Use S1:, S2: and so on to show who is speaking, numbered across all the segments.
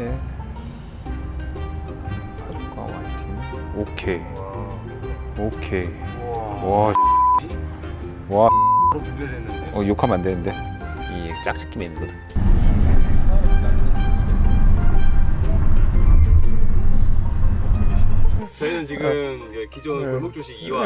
S1: 때 파주가 YT 오케이. 오케이.
S2: 와.
S1: 와, 와.
S2: 바로 두배 됐는데.
S1: 어, 욕하면 안 되는데? 이 짝짓기 맵이거든.
S2: 저희는 지금 이제 기존
S1: 네.
S2: 골목 주식 2와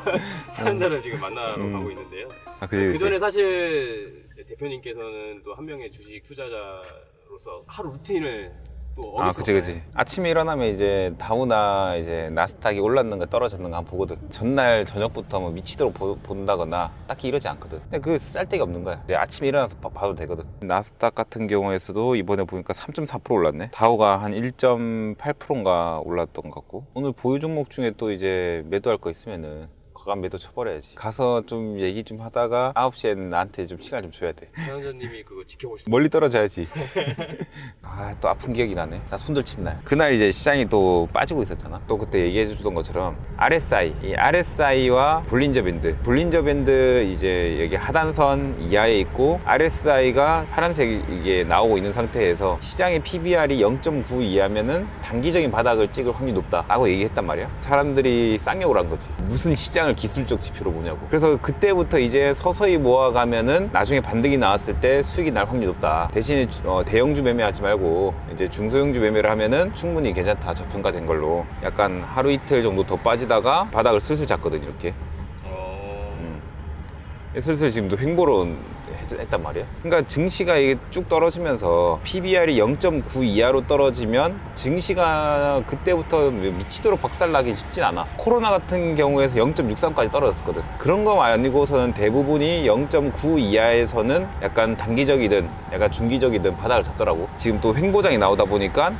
S2: 사연자를 지금 만나러
S1: 음.
S2: 가고 있는데요.
S1: 아 그지
S2: 그 전에 사실 대표님께서는 또 한 명의 주식 투자자 로서 하루 루틴을 또
S1: 아,
S2: 어디서
S1: 그치, 그치. 아침에 일어나면 이제 다우나 이제 나스닥이 올랐는가 떨어졌는가 한번 보거든. 전날 저녁부터 뭐 미치도록 보, 본다거나 딱히 이러지 않거든. 근데 그 쌀데기 없는 거야. 내 아침에 일어나서 봐, 봐도 되거든. 나스닥 같은 경우에서도 이번에 보니까 3.4% 올랐네. 다우가 한 1.8%인가 올랐던 것 같고. 오늘 보유 종목 중에 또 이제 매도할 거 있으면은 과감 매도 쳐버려야지. 가서 좀 얘기 좀 하다가 9시에는 나한테 좀 시간 좀 줘야 돼.
S2: 사연자님이 그거 지켜보시고
S1: 멀리 떨어져야지. 아, 또 아픈 기억이 나네. 나 손들 친 날. 그날 이제 시장이 또 빠지고 있었잖아. 또 그때 얘기해 주던 것처럼 RSI, 이 RSI와 볼린저 밴드. 볼린저 밴드 이제 여기 하단선 이하에 있고 RSI가 파란색 이게 나오고 있는 상태에서 시장의 PBR이 0.9 이하면은 단기적인 바닥을 찍을 확률이 높다라고 얘기했단 말이야. 사람들이 쌍욕을 한 거지. 무슨 시장을 기술적 지표로 보냐고. 그래서 그때부터 이제 서서히 모아가면은 나중에 반등이 나왔을 때 수익이 날 확률이 높다. 대신에 어, 대형주 매매하지 말고 이제 중소형주 매매를 하면은 충분히 괜찮다. 저평가된 걸로. 약간 하루 이틀 정도 더 빠지다가 바닥을 슬슬 잡거든 이렇게. 슬슬 지금도 횡보로 했- 했단 말이야. 그러니까 증시가 이게 쭉 떨어지면서 PBR이 0.9 이하로 떨어지면 증시가 그때부터 미치도록 박살나기 쉽진 않아. 코로나 같은 경우에서 0.63까지 떨어졌었거든. 그런 거 아니고서는 대부분이 0.9 이하에서는 약간 단기적이든 약간 중기적이든 바닥을 잡더라고. 지금 또 횡보장이 나오다 보니까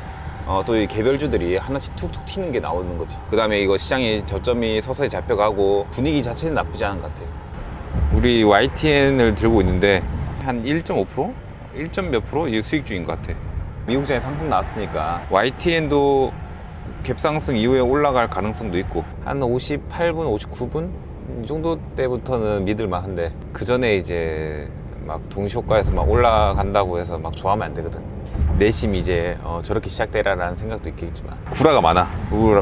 S1: 어, 또 이 개별주들이 하나씩 툭툭 튀는 게 나오는 거지. 그 다음에 이거 시장이 저점이 서서히 잡혀가고 분위기 자체는 나쁘지 않은 것 같아. 우리 YTN을 들고 있는데 한 1.5%? 1. 몇 프로? 이 수익 중인 것 같아. 미국장에 상승 나왔으니까 YTN도 갭상승 이후에 올라갈 가능성도 있고 한 58분, 59분 이 정도 때부터는 믿을만 한데 그 전에 이제 막 동시효과에서 막 올라간다고 해서 막 좋아하면 안 되거든. 내심 이제 어, 저렇게 시작되라라는 생각도 있겠지만 구라가 많아.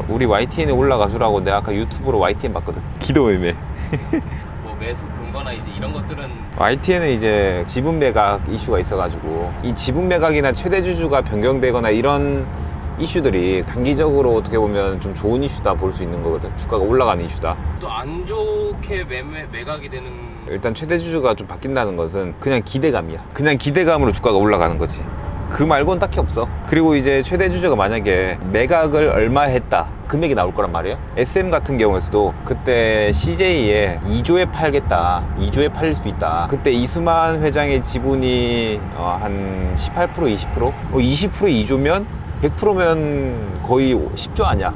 S1: 우리, YTN에 올라가 주라고 내가 아까 유튜브로 YTN 봤거든. 기도 의미.
S2: 뭐 매수 근거나 이제 이런 것들은
S1: YTN은 이제 지분 매각 이슈가 있어가지고 이 지분 매각이나 최대 주주가 변경되거나 이런 이슈들이 단기적으로 어떻게 보면 좀 좋은 이슈다 볼 수 있는 거거든. 주가가 올라가는 이슈다.
S2: 또 안 좋게 매매 매각이 되는
S1: 일단 최대 주주가 좀 바뀐다는 것은 그냥 기대감이야. 그냥 기대감으로 주가가 올라가는 거지. 그 말고는 딱히 없어. 그리고 이제 최대 주주가 만약에 매각을 얼마 했다. 금액이 나올 거란 말이에요. SM 같은 경우에서도 그때 CJ에 2조에 팔겠다. 2조에 팔릴 수 있다. 그때 이수만 회장의 지분이 어, 한 18% 20%? 어, 20%에 2조면 100%면 거의 10조 아니야.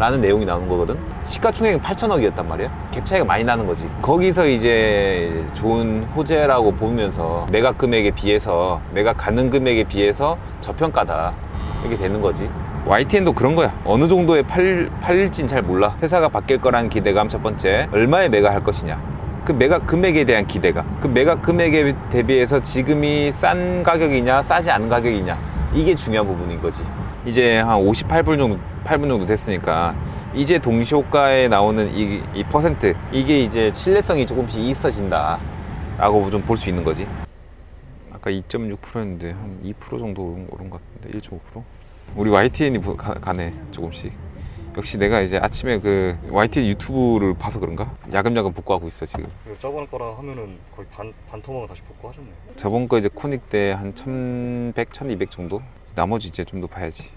S1: 라는 내용이 나오는 거거든. 시가총액은 8천억이었단 말이야. 갭 차이가 많이 나는 거지. 거기서 이제 좋은 호재라고 보면서 매각 금액에 비해서 매각 가능 금액에 비해서 저평가다 이렇게 되는 거지. YTN도 그런 거야. 어느 정도에 팔, 팔릴진 잘 몰라. 회사가 바뀔 거라는 기대감 첫 번째. 얼마에 매각할 것이냐. 그 매각 금액에 대한 기대가. 그 매각 금액에 대비해서 지금이 싼 가격이냐, 싸지 않은 가격이냐. 이게 중요한 부분인 거지. 이제 한 58분 정도, 8분 정도 됐으니까 이제 동시호가에 나오는 이, 이 퍼센트 이게 이제 신뢰성이 조금씩 있어진다 라고 좀 볼 수 있는 거지 아까 2.6%였는데 한 2% 정도 오른, 오른 것 같은데 1.5% 우리 YTN이 보- 가, 가네 조금씩 역시 내가 이제 아침에 그 YTN 유튜브를 봐서 그런가 야금야금 복구하고 있어 지금
S3: 저번 거랑 하면은 거의 반, 반 토막을 다시 복구하셨네.
S1: 저번 거 이제 코닉 때 한 1100, 1200 정도? 나머지 이제 좀 더 봐야지.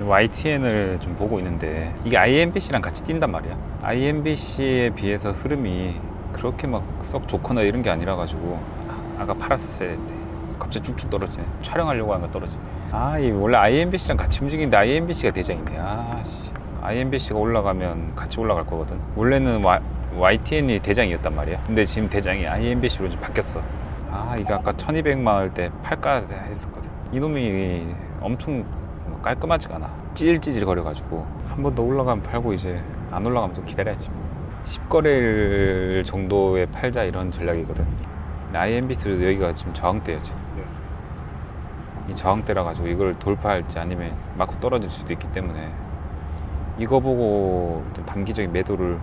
S1: YTN을 좀 보고 있는데 이게 IMBC랑 같이 뛴단 말이야. IMBC에 비해서 흐름이 그렇게 막 썩 좋거나 이런 게 아니라 가지고 아, 아까 팔았었어야 했는데 갑자기 쭉쭉 떨어지네. 촬영하려고 하면 떨어지네. 아, 이 원래 IMBC랑 같이 움직이는데 IMBC가 대장이네. 아, 씨. IMBC가 올라가면 같이 올라갈 거거든. 원래는 Y, YTN이 대장이었단 말이야. 근데 지금 대장이 IMBC로 좀 바뀌었어. 아, 이거 아까 1200만 할때 팔까 했었거든. 이놈이 엄청 깔끔하지가 않아. 찌질찌질 거려가지고 한 번 더 올라가면 팔고 이제 안 올라가면 또 기다려야지. 10거래일 정도에 팔자 이런 전략이거든. 근데 IMBC도 여기가 지금 저항대야 지금.
S3: 네.
S1: 이 저항대라 가지고 이걸 돌파할지 아니면 맞고 떨어질 수도 있기 때문에 이거 보고 일단 단기적인 매도를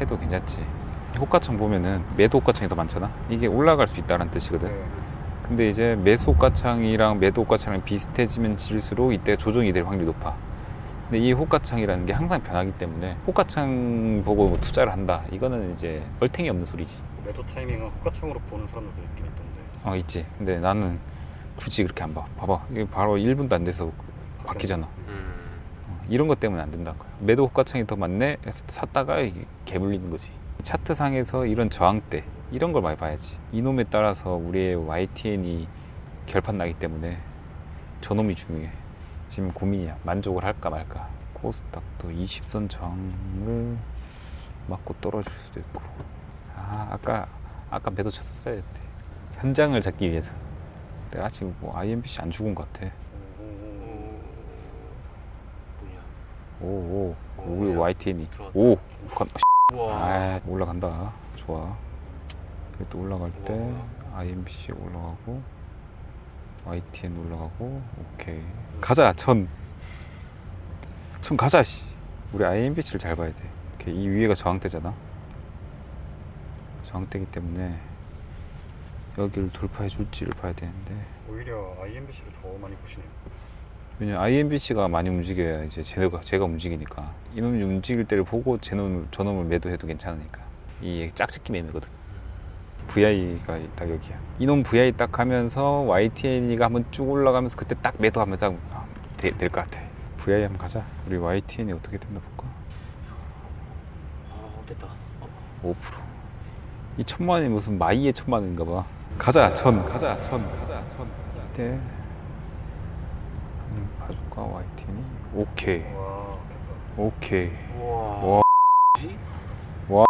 S1: 해도 괜찮지. 호가창 보면은 매도 호가창이 더 많잖아. 이게 올라갈 수 있다는 뜻이거든.
S3: 네.
S1: 근데 이제 매수 호가창이랑 매도 호가창이랑 비슷해지면 질수록 이때 조정이 될 확률이 높아. 근데 이 호가창이라는 게 항상 변하기 때문에 호가창 보고 뭐 투자를 한다. 이거는 이제 얼탱이 없는 소리지.
S3: 매도 타이밍은 호가창으로 보는 사람들도 있긴 있던데.
S1: 어 있지. 근데 나는 굳이 그렇게 안 봐. 봐봐. 이게 바로 1분도 안 돼서 바뀌잖아.
S2: 음.
S1: 어, 이런 것 때문에 안 된다는 거야. 매도 호가창이 더 많네. 해서 샀다가 이게 개물리는 거지. 차트상에서 이런 저항대 이런 걸 많이 봐야지. 이놈에 따라서 우리의 YTN이 결판 나기 때문에 저놈이 중요해. 지금 고민이야. 만족을 할까 말까. 코스닥도 20선 저항을 맞고 떨어질 수도 있고. 아 아까 아까 매도 쳤었어야 했대. 현장을 잡기 위해서. 내가 지금 뭐 IMBC 안 죽은 것 같아.
S3: 오?
S1: 오, 우리
S2: 야.
S1: YTN이. 오, 건,
S2: 우와.
S1: 아, 올라간다. 좋아. 또 올라갈 때
S2: 우와.
S1: IMBC 올라가고 YTN 올라가고 오케이. 가자, 천. 천 가자, 씨. 우리 IMBC를 잘 봐야 돼. 이렇게 이 위에가 저항대잖아. 저항대기 때문에 여기를 돌파해 줄지를 봐야 되는데
S3: 오히려 IMBC를 더 많이 보시네요.
S1: 왜냐 IMBC가 많이 움직여야 이제 제가 제가 움직이니까 이놈이 움직일 때를 보고 제놈 저놈을 매도해도 괜찮으니까 이 짝짓기 매매거든. VI가 딱 여기야. 이놈 VI 딱 하면서 YTN이가 한번 쭉 올라가면서 그때 딱 매도하면 딱될 것 같아. VI 한번 가자. 우리 YTN이 어떻게 된다 볼까?
S2: 아, 됐다. 어,
S1: 5%. 이 천만 원이 무슨 마이의 천만 원인가 봐. 가자 천 가자 천 가자 천. 이때 음, 봐줄까 YTN이? 오케이
S3: 와.
S1: 오케이.
S2: 와. 뭐지?
S1: 와.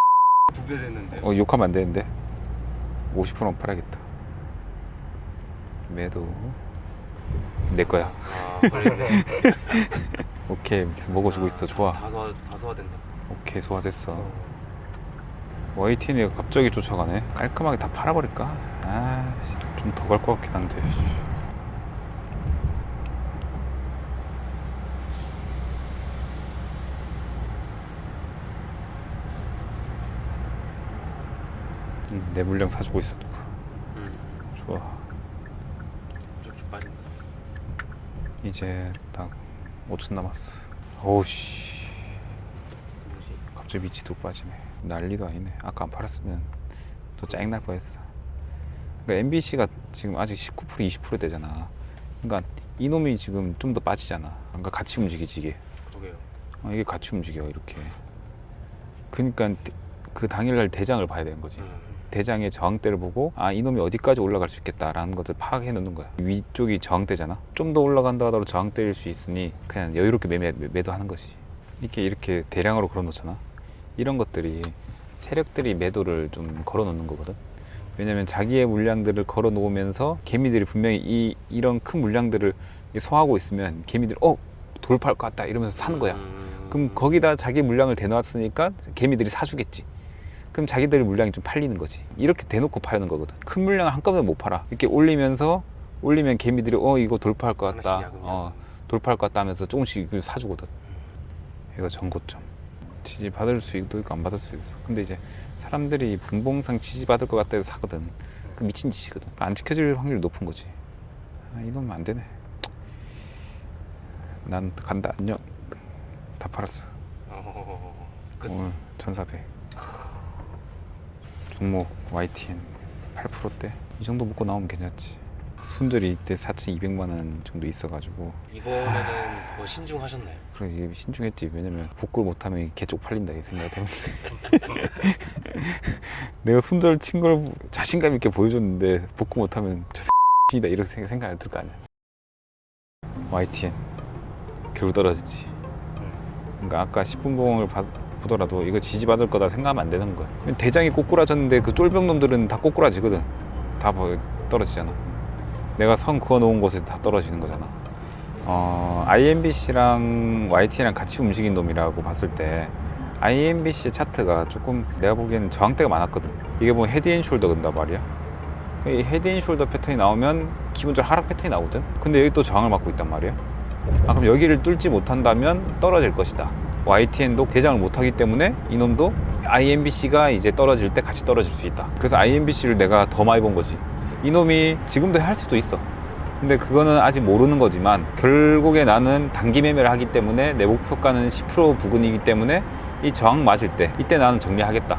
S2: 두 배 됐는데.
S1: 어 욕하면 안 되는데 50%는 팔아야겠다. 매도. 내 거야.
S2: 아, 그랬네.
S1: 오케이. 계속 먹어주고 있어. 좋아.
S2: 다 소화, 다 소화된다.
S1: 오케이. 소화됐어. YTN이 갑자기 쫓아가네. 깔끔하게 다 팔아버릴까? 아좀 더 갈 것 같긴 한데 음, 내 물량 사주고 있어 누구
S2: 음.
S1: 좋아.
S2: 빠진다.
S1: 이제 딱 5천 남았어. 어우씨.
S2: 뭐지?
S1: 갑자기 위치도 빠지네. 난리도 아니네. 아까 안 팔았으면 또 짜증 날 뻔했어. 그러니까 MBC가 지금 아직 19% 20% 되잖아. 그러니까 이놈이 지금 좀 더 빠지잖아. 그러니까 같이 움직이지 이게.
S2: 그러게요.
S1: 어, 이게 같이 움직여 이렇게. 그러니까 그 당일날 대장을 봐야 되는 거지.
S2: 음.
S1: 대장의 저항대를 보고 아 이놈이 어디까지 올라갈 수 있겠다라는 것을 파악해 놓는 거야. 위쪽이 저항대잖아? 좀 더 올라간다 하더라도 저항대일 수 있으니 그냥 여유롭게 매매, 매도하는 것이 이렇게 이렇게 대량으로 걸어 놓잖아? 이런 것들이 세력들이 매도를 좀 걸어 놓는 거거든? 왜냐면 자기의 물량들을 걸어 놓으면서 개미들이 분명히 이 이런 큰 물량들을 소화하고 있으면 개미들이 어 돌파할 것 같다 이러면서 사는 거야.
S2: 음.
S1: 그럼 거기다 자기 물량을 대놓았으니까 개미들이 사주겠지. 그럼 자기들 물량이 좀 팔리는 거지. 이렇게 대놓고 파는 거거든. 큰 물량을 한꺼번에 못 팔아. 이렇게 올리면서 올리면 개미들이 어 이거 돌파할 것 같다. 어 돌파할 것 같다 하면서 조금씩 사주거든. 이거 전고점. 지지 받을 수 있고 안 받을 수 있어. 근데 이제 사람들이 분봉상 지지 받을 것 같다 해서 사거든. 그 미친 짓이거든. 안 지켜질 확률이 높은 거지. 아, 이놈은 안 되네. 난 간다 안녕. 다 팔았어. 오늘 1400 종목 YTN 8%대 이 정도 먹고 나오면 괜찮지. 순절이 이때 4,200만 원 정도 있어가지고.
S2: 이번에는 더 신중하셨나요?
S1: 그래 이제 신중했지. 왜냐면 복구를 못하면 개 쪽팔린다 이 생각 때문에. 내가 손절 친 걸 자신감 있게 보여줬는데 복구 못하면 저 X이다 이런 생각- 생각이 들 거 아니야. YTN 결국 떨어졌지. 그러니까 아까 10분 봉을 봐- 보더라도 이거 지지받을 거다 생각하면 안 되는 거야. 대장이 꼬꾸라졌는데 그 쫄병 놈들은 다 꼬꾸라지거든. 다 뭐- 떨어지잖아. 내가 선 그어 놓은 곳에 다 떨어지는 거잖아. 어, IMBC랑 YT랑 같이 움직인 놈이라고 봤을 때 IMBC 차트가 조금 내가 보기에는 저항대가 많았거든. 이게 뭐 헤드앤숄더 근다 말이야. 이 헤드앤숄더 패턴이 나오면 기본적으로 하락 패턴이 나오거든 근데 여기 또 저항을 받고 있단 말이야 아 그럼 여기를 뚫지 못한다면 떨어질 것이다 YTN도 대장을 못하기 때문에 이놈도 IMBC가 이제 떨어질 때 같이 떨어질 수 있다. 그래서 IMBC를 내가 더 많이 본 거지. 이놈이 지금도 할 수도 있어. 근데 그거는 아직 모르는 거지만 결국에 나는 단기 매매를 하기 때문에 내 목표가는 10% 부근이기 때문에 이 저항 맞을 때 이때 나는 정리하겠다.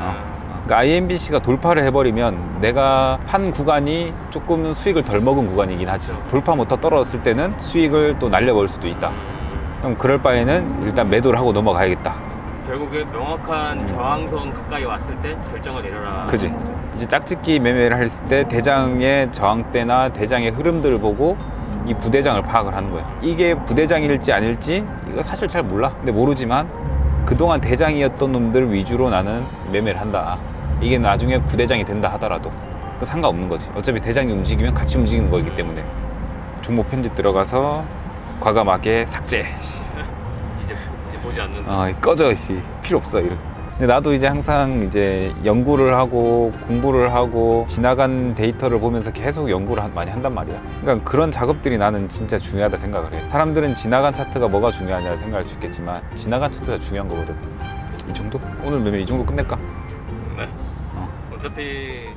S1: 어. 그러니까 IMBC가 돌파를 해버리면 내가 판 구간이 조금 수익을 덜 먹은 구간이긴 하지. 돌파부터 떨어졌을 때는 수익을 또 날려버릴 수도 있다 그럼 그럴 바에는 일단 매도를 하고 넘어가야겠다.
S2: 결국에 명확한 저항선 가까이 왔을 때 결정을 내려라.
S1: 그지. 이제 짝짓기 매매를 했을 때 대장의 저항대나 대장의 흐름들을 보고 이 부대장을 파악을 하는 거야. 이게 부대장일지 아닐지 이거 사실 잘 몰라. 근데 모르지만 그동안 대장이었던 놈들 위주로 나는 매매를 한다. 이게 나중에 부대장이 된다 하더라도 그 상관없는 거지. 어차피 대장이 움직이면 같이 움직이는 거기 때문에. 종목 편집 들어가서 과감하게 삭제
S2: 이제 이제 보지 않는.
S1: 아 꺼져 씨 필요 없어 이런 근데 나도 이제 항상 이제 연구를 하고 공부를 하고 지나간 데이터를 보면서 계속 연구를 한- 많이 한단 말이야 그러니까 그런 작업들이 나는 진짜 중요하다 생각을 해 사람들은 지나간 차트가 뭐가 중요하냐 생각할 수 있겠지만 지나간 차트가 중요한 거거든 이 정도? 오늘 매매 이 정도 끝낼까?
S2: 네.
S1: 어.
S2: 어차피